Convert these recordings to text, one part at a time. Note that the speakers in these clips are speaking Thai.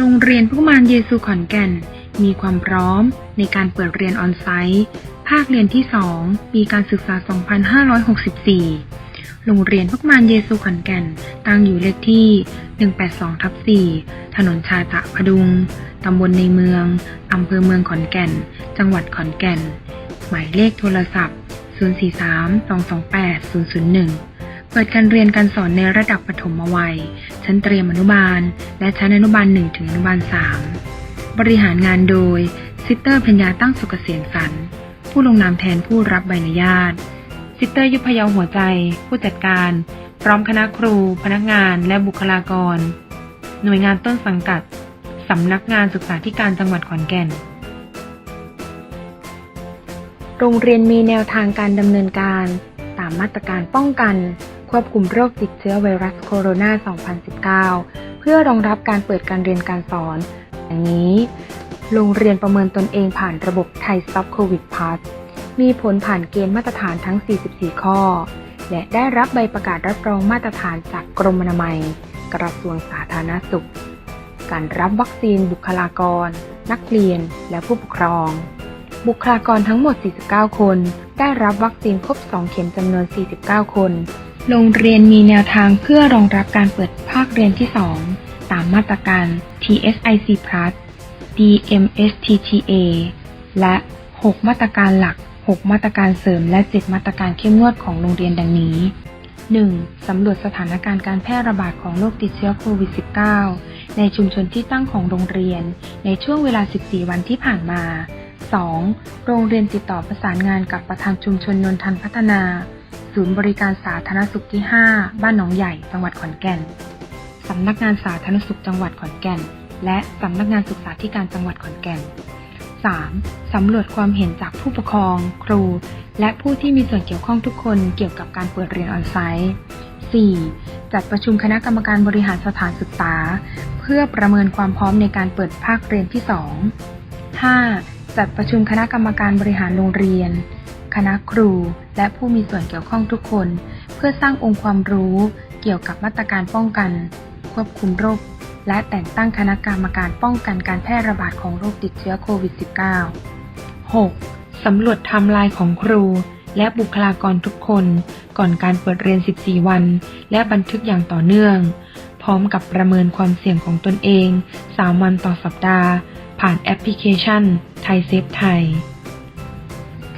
โรงเรียนพุกมารเยซูขอนแก่น มีความพร้อมในการเปิดเรียนออนไซต์ภาคเรียนที่ 2 ปีการศึกษา 2564 โรงเรียนพุกมารเยซูขอนแก่น ตั้งอยู่เลขที่ 182ทับ4ถนนชาตะพดุง ตำบลในเมือง อำเภอเมืองขอนแก่น จังหวัดขอนแก่น หมายเลขโทรศัพท์ 043-228-001 ปิดการเรียนการสอนในระดับปฐมวัย ชั้นเตรียมอนุบาล และชั้นอนุบาล1ถึงอนุบาล 3 บริหารงานโดยซิสเตอร์เพญญาตั้งสุกเกษมสรรผู้ลงนามแทนผู้รับใบอนุญาตซิสเตอร์ยุพยาหัวใจ ผู้จัดการ พร้อมคณะครู พนักงาน และบุคลากร หน่วยงานต้นสังกัด สำนักงานศึกษาธิการจังหวัดขอนแก่น โรงเรียนมีแนวทางการดำเนินการ ตามมาตรการป้องกัน ควบคุมโรคติดเชื้อไวรัสโคโรนา 2019 เพื่อรองรับการเปิดการเรียนการสอนอย่างนี้ โรงเรียนประเมินตนเองผ่านระบบไทยซ็อปโควิดพาสมีผลผ่านเกณฑ์มาตรฐานทั้ง 44 ข้อ และได้รับใบประกาศรับรองมาตรฐานจากกรมอนามัย กระทรวงสาธารณสุข การรับวัคซีนบุคลากร นักเรียน และผู้ปกครอง บุคลากรทั้งหมด 49 คน ได้รับวัคซีนครบ 2 เข็มจำนวน 49 คน โรงเรียนมีแนวทางเพื่อรองรับการเปิดภาคเรียนที่ 2 ตามมาตรการ TSIC Plus DMSTTA และ 6 มาตรการหลัก 6 มาตรการเสริม และ 7 มาตรการเข้มงวดของโรงเรียนดังนี้ 1. สำรวจสถานการณ์การแพร่ระบาดของโรคติดเชื้อโควิด -19 ในชุมชนที่ตั้งของโรงเรียน ในช่วงเวลา 14 วันที่ผ่านมา 2. โรงเรียนติดต่อประสานงานกับประธานชุมชนนนทันพัฒนา ศูนย์บริการสาธารณสุขที่ 5 บ้านหนองใหญ่ จังหวัดขอนแก่น สำนักงานสาธารณสุขจังหวัดขอนแก่น และสำนักงานศึกษาธิการจังหวัดขอนแก่น 3. สำรวจความเห็นจากผู้ปกครอง ครู และผู้ที่มีส่วนเกี่ยวข้องทุกคนเกี่ยวกับการเปิดเรียนออนไซต์ 4. จัดประชุมคณะกรรมการบริหารสถานศึกษา เพื่อประเมินความพร้อมในการเปิดภาคเรียนที่ 2 5. จัดประชุมคณะกรรมการบริหารโรงเรียน คณะครู และผู้มีส่วนเกี่ยวข้องทุกคน เพื่อสร้างองค์ความรู้เกี่ยวกับมาตรการป้องกัน ควบคุมโรค และแต่งตั้งคณะกรรมการป้องกันการแพร่ระบาดของโรคติดเชื้อโควิด -19 6. สำรวจไทม์ไลน์ของครู และบุคลากรทุกคน ก่อนการเปิดเรียน 14 วัน และบันทึกอย่างต่อเนื่อง พร้อมกับประเมินความเสี่ยงของตนเอง 3 วันต่อสัปดาห์ ผ่านแอปพลิเคชัน ไทยเซฟไทย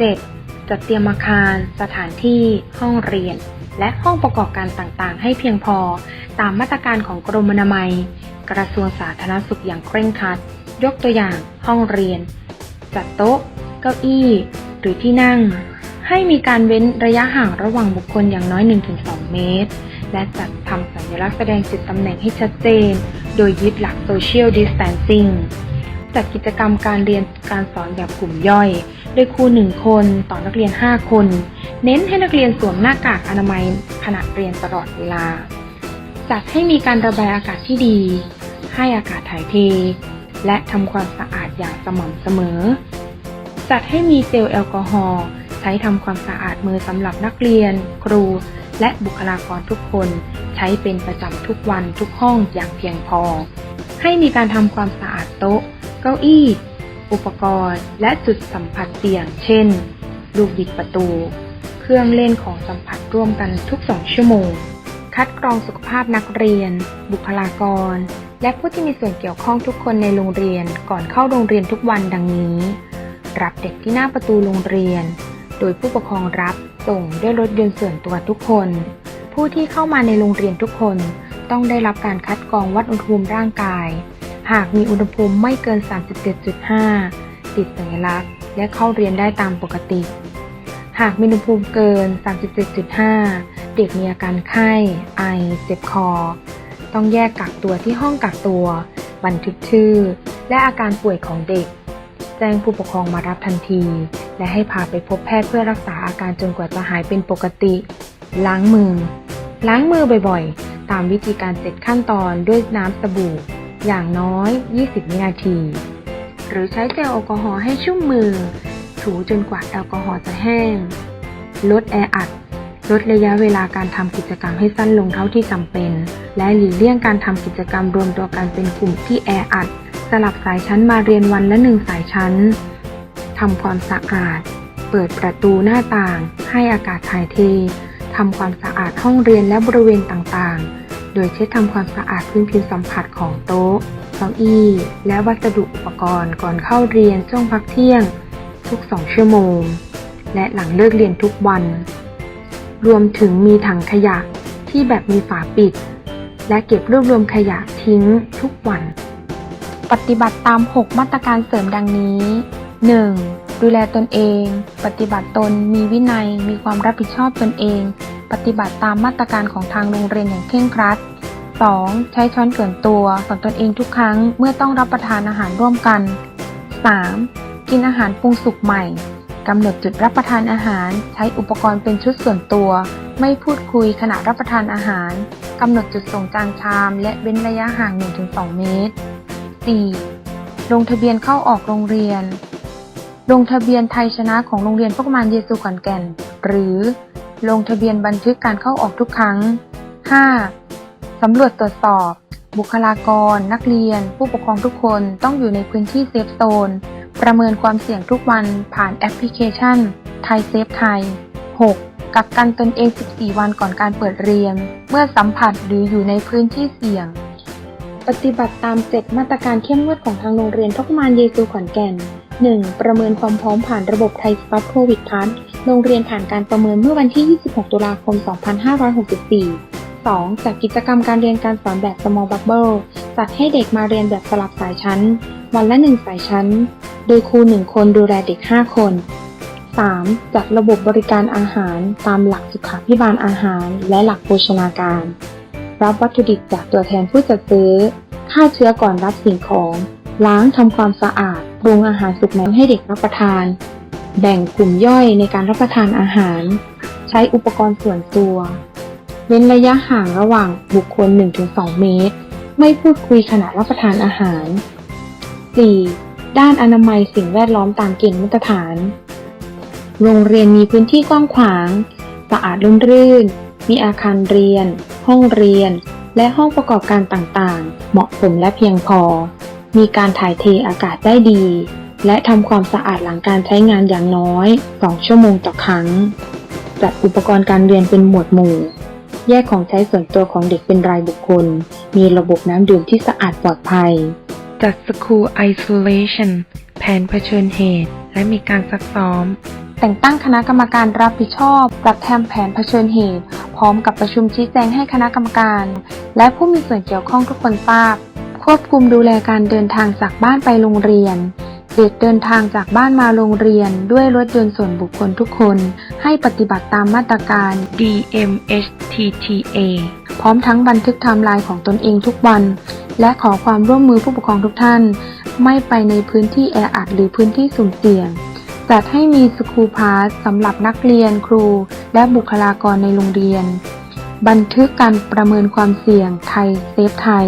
7. จัดเตรียมอาคาร สถานที่ ห้องเรียน และห้องประกอบการต่างๆ ให้เพียงพอ ตามมาตรการของกรมอนามัย กระทรวงสาธารณสุขอย่างเคร่งครัด ยกตัวอย่าง ห้องเรียน จัดโต๊ะ เก้าอี้ หรือที่นั่ง ให้มีการเว้นระยะห่างระหว่างบุคคลอย่างน้อย 1-2 เมตร และจัดทำสัญลักษณ์แสดงจุดตำแหน่งให้ชัดเจน โดยยึดหลัก Social Distancing จัดกิจกรรมการเรียนการสอนแบบกลุ่มย่อย โดยครูหนึ่งคนต่อนักเรียน 5 คน เน้นให้นักเรียนสวมหน้ากากอนามัยขณะเรียนตลอดเวลา จัดให้มีการระบายอากาศที่ดี ให้อากาศถ่ายเท และทำความสะอาดอย่างสม่ำเสมอ จัดให้มีเจลแอลกอฮอล์ใช้ทำความสะอาดมือสำหรับนักเรียน ครู และบุคลากรทุกคน ใช้เป็นประจำทุกวันทุกห้องอย่างเพียงพอ ให้มีการทำความสะอาดโต๊ะ เก้าอี้ อุปกรณ์และจุดสัมผัสเสี่ยง เช่น ลูกบิดประตู เครื่องเล่นของสัมผัสร่วมกันทุกสองชั่วโมง คัดกรองสุขภาพนักเรียน บุคลากร และผู้ที่มีส่วนเกี่ยวข้องทุกคนในโรงเรียนก่อนเข้าโรงเรียนทุกวันดังนี้ รับเด็กที่หน้าประตูโรงเรียน โดยผู้ปกครองรับส่งด้วยรถยนต์ส่วนตัวทุกคน ผู้ที่เข้ามาในโรงเรียนทุกคนต้องได้รับการคัดกรองวัดอุณหภูมิร่างกาย หากมีอุณหภูมิไม่เกิน 37.5 ติดสัญลักษณ์ และเข้าเรียนได้ตามปกติ หากมีอุณหภูมิเกิน 37.5 เด็กมีอาการไข้ ไอ เจ็บคอ ต้องแยกกักตัวที่ห้องกักตัว บันทึกชื่อ และอาการป่วยของเด็ก แจ้งผู้ปกครองมารับทันที และให้พาไปพบแพทย์เพื่อรักษาอาการจนกว่าจะหายเป็นปกติ ล้างมือ ล้างมือบ่อยๆ ตามวิธีการเจ็ดขั้นตอนด้วยน้ำสบู่ อย่างน้อย 20 วินาที หรือใช้เจลแอลกอฮอล์ให้ชุ่มมือ ถูจนกว่าแอลกอฮอล์จะแห้ง ลดแออัด ลดระยะเวลาการทำกิจกรรมให้สั้นลงเท่าที่จำเป็น และหลีกเลี่ยงการทำกิจกรรมรวมตัวกันเป็นกลุ่มที่แออัด สลับสายชั้นมาเรียนวันละหนึ่งสายชั้นทำความสะอาด เปิดประตูหน้าต่าง ให้อากาศถ่ายเททำความสะอาดห้องเรียนและบริเวณต่างๆ โดยเช็ดทำความสะอาดพื้นผิวสัมผัสของโต๊ะ เก้าอี้ และวัสดุอุปกรณ์ก่อนเข้าเรียนช่วงพักเที่ยง ทุกสองชั่วโมง และหลังเลิกเรียนทุกวัน รวมถึงมีถังขยะที่แบบมีฝาปิด และเก็บรวบรวมขยะทิ้งทุกวัน ปฏิบัติตาม 6 มาตรการเสริมดังนี้ 1. ดูแลตนเอง ปฏิบัติตน มีวินัย มีความรับผิดชอบตนเอง ปฏิบัติตามมาตรการของทางโรงเรียนอย่างเคร่งครัด 2. ใช้ช้อนส่วนตัวสอนตนเองทุกครั้งเมื่อต้องรับประทานอาหารร่วมกัน 3. กินอาหารปรุงสุกใหม่กำหนดจุดรับประทานอาหาร ใช้อุปกรณ์เป็นชุดส่วนตัว ไม่พูดคุยขณะรับประทานอาหารกำหนดจุดส่งจานชาม และเว้นระยะห่าง 1-2 เมตร 4. ลงทะเบียนเข้าออกโรงเรียน ลงทะเบียนไทยชนะของโรงเรียนพวกมานเยซูขอนแก่น หรือ ลงทะเบียนบันทึกการเข้าออกทุกครั้ง 5. สำรวจตรวจสอบ บุคลากร นักเรียน ผู้ปกครองทุกคนต้องอยู่ในพื้นที่เซฟโซน ประเมินความเสี่ยงทุกวันผ่านแอปพลิเคชันไทยเซฟไทย 6. กักกันตนเอง 14 วันก่อนการเปิดเรียน เมื่อสัมผัสหรืออยู่ในพื้นที่เสี่ยง ปฏิบัติตาม7มาตรการเข้มงวดของทางโรงเรียนทุกมานเยซูขอนแก่น 1. ประเมินความพร้อมผ่านระบบไทยสต็อปโควิดพัท โรงเรียนผ่านการประเมินเมื่อวันที่ 26 ตุลาคม 2564 2. จัดกิจกรรมการเรียนการสอนแบบ small bubble จัดให้เด็กมาเรียนแบบสลับสายชั้น วันละ 1 สายชั้น โดยครู 1 คนดูแลเด็ก 5 คน 3. จัดระบบบริการอาหารตามหลักสุขาพิบาลอาหาร และหลักโภชนาการ รับวัตถุดิบจากตัวแทนผู้จัดซื้อ ฆ่าเชื้อก่อนรับสิ่งของ ล้างทำความสะอาด ปรุงอาหารสุกใหม่ให้เด็กรับประทาน แบ่งกลุ่มย่อยในการรับประทานอาหาร ใช้อุปกรณ์ส่วนตัว เว้นระยะห่างระหว่างบุคคล 1-2 เมตร ไม่พูดคุยขณะรับประทานอาหาร 4. ด้านอนามัยสิ่งแวดล้อมตามเกณฑ์มาตรฐาน โรงเรียนมีพื้นที่กว้างขวาง สะอาดร่มรื่น มีอาคารเรียน ห้องเรียน และห้องประกอบการต่างๆ เหมาะสมและเพียงพอ มีการถ่ายเทอากาศได้ดี และทำความสะอาดหลังการใช้งานอย่างน้อย 2 ชั่วโมงต่อครั้ง จัดอุปกรณ์การเรียนเป็นหมวดหมู่ แยกของใช้ส่วนตัวของเด็กเป็นรายบุคคล มีระบบน้ำดื่มที่สะอาดปลอดภัย จัด School Isolation แผนเผชิญเหตุ และมีการซักซ้อม แต่งตั้งคณะกรรมการรับผิดชอบจัดทำแผนเผชิญเหตุ พร้อมกับประชุมชี้แจงให้คณะกรรมการ และผู้มีส่วนเกี่ยวข้องทุกคนทราบ ควบคุมดูแลการเดินทางจากบ้านไปโรงเรียน เด็กเดินทางจากบ้านมาโรงเรียนด้วยรถยนต์ส่วนบุคคลทุกคน ให้ปฏิบัติตามมาตรการ DMHTTA พร้อมทั้งบันทึกไทม์ไลน์ของตนเองทุกวัน และขอความร่วมมือผู้ปกครองทุกท่าน ไม่ไปในพื้นที่แออัดหรือพื้นที่สุ่มเสี่ยง จัดให้มีสคูลพาสสำหรับนักเรียนครู และบุคลากรในโรงเรียน บันทึกการประเมินความเสี่ยงไทยเซฟไทย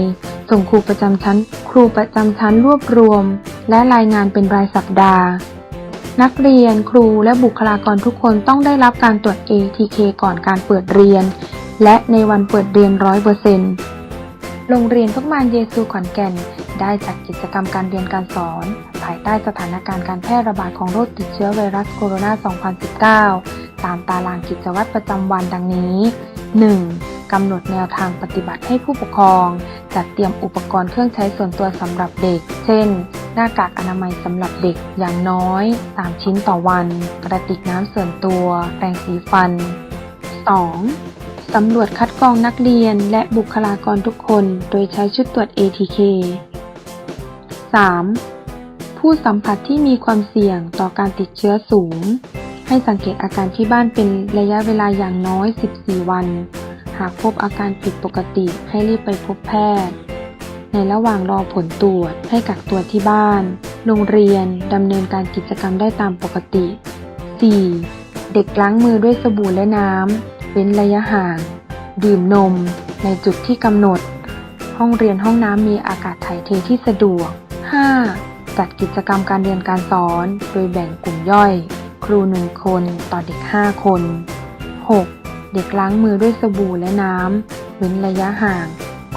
ส่งครูประจำชั้น ครูประจำชั้นรวบรวม และรายงานเป็นรายสัปดาห์ นักเรียนครูและบุคลากรทุกคนต้องได้รับการตรวจ ATK ก่อนการเปิดเรียน และในวันเปิดเรียน100%โรงเรียนทุกมานเยซูขอนแก่น ได้จัดกิจกรรมการเรียนการสอน ภายใต้สถานการณ์การแพร่ระบาดของโรคติดเชื้อไวรัสโคโรนา 2019 ตามตารางกิจวัตรประจำวันดังนี้ 1. กำหนดแนวทางปฏิบัติให้ผู้ปกครอง จัดเตรียมอุปกรณ์เครื่องใช้ส่วนตัวสำหรับเด็ก เช่น หน้ากากอนามัยสำหรับเด็กอย่างน้อย 3 ชิ้นต่อวัน กระติกน้ำส่วนตัว แปรงสีฟัน 2. สำรวจคัดกรองนักเรียนและบุคลากรทุกคน โดยใช้ชุดตรวจ ATK 3. ผู้สัมผัสที่มีความเสี่ยงต่อการติดเชื้อสูง ให้สังเกตอาการที่บ้านเป็นระยะเวลาอย่างน้อย 14 วัน หากพบอาการผิดปกติให้รีบไปพบแพทย์ ในระหว่างรอผลตรวจให้กักตัวที่บ้าน โรงเรียนดำเนินการกิจกรรมได้ตามปกติ 4. เด็กล้างมือด้วยสบู่และน้ำ เว้นระยะห่าง ดื่มนม ในจุดที่กำหนด ห้องเรียนห้องน้ำมีอากาศถ่ายเทที่สะดวก 5. จัดกิจกรรมการเรียนการสอน โดยแบ่งกลุ่มย่อย ครูหนึ่งคนต่อเด็ก 5 คน 6. เด็กล้างมือด้วยสบู่และน้ำ เว้นระยะห่าง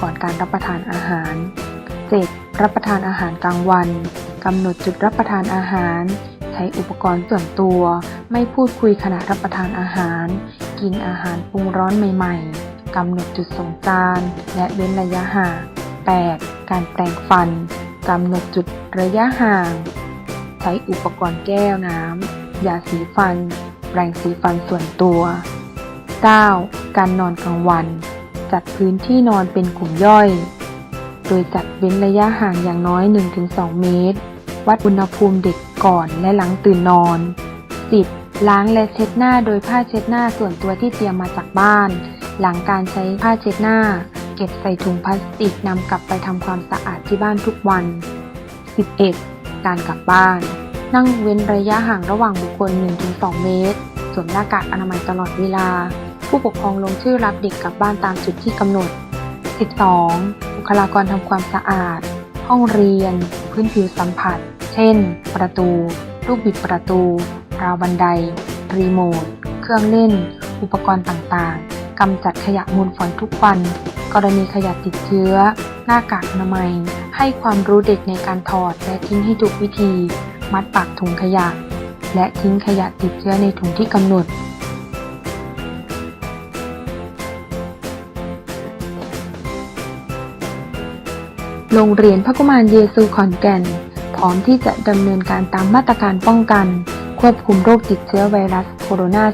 ก่อนการรับประทานอาหาร 7. รับประทานอาหารกลางวันกำหนดจุดรับประทานอาหาร ใช้อุปกรณ์ส่วนตัว ไม่พูดคุยขณะรับประทานอาหาร กินอาหารปรุงร้อนใหม่ๆกำหนดจุดส่งจานและเว้นระยะห่าง 8. การแปรงฟันกำหนดจุดระยะห่าง ใช้อุปกรณ์แก้วน้ำยาสีฟัน แปรงสีฟันส่วนตัว 9. การนอนกลางวัน จัดพื้นที่นอนเป็นกลุ่มย่อย โดยจัดเว้นระยะห่างอย่างน้อย 1-2 เมตร วัดอุณหภูมิเด็กก่อนและหลังตื่นนอน 10. ล้างและเช็ดหน้าโดยผ้าเช็ดหน้าส่วนตัวที่เตรียมมาจากบ้าน หลังการใช้ผ้าเช็ดหน้า เก็บใส่ถุงพลาสติกนำกลับไปทำความสะอาดที่บ้านทุกวัน 11. การกลับบ้าน นั่งเว้นระยะห่างระหว่างบุคคล 1-2 เมตร สวมหน้ากากอนามัยตลอดเวลา ผู้ปกครองลงชื่อรับเด็กกลับบ้านตามจุดที่กำหนด 12. บุคลากรทำความสะอาด ห้องเรียน พื้นผิวสัมผัส เช่น ประตู ลูกบิดประตู ราวบันได รีโมท เครื่องเล่น อุปกรณ์ต่างๆ กำจัดขยะมูลฝอยทุกวัน กรณีขยะติดเชื้อ หน้ากากอนามัย ให้ความรู้เด็กในการถอดและทิ้งให้ถูกวิธี มัดปากถุงขยะ และทิ้งขยะติดเชื้อในถุงที่กำหนด โรงเรียนพระกุมารเยซูขอนแก่น พร้อมที่จะดำเนินการตามมาตรการป้องกัน ควบคุมโรคติดเชื้อไวรัสโคโรนา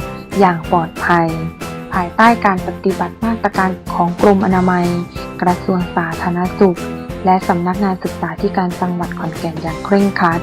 2019 อย่างปลอดภัย ภายใต้การปฏิบัติมาตรการของกรมอนามัย กระทรวงสาธารณสุข และสำนักงานศึกษาธิการจังหวัดขอนแก่นอย่างเคร่งครัด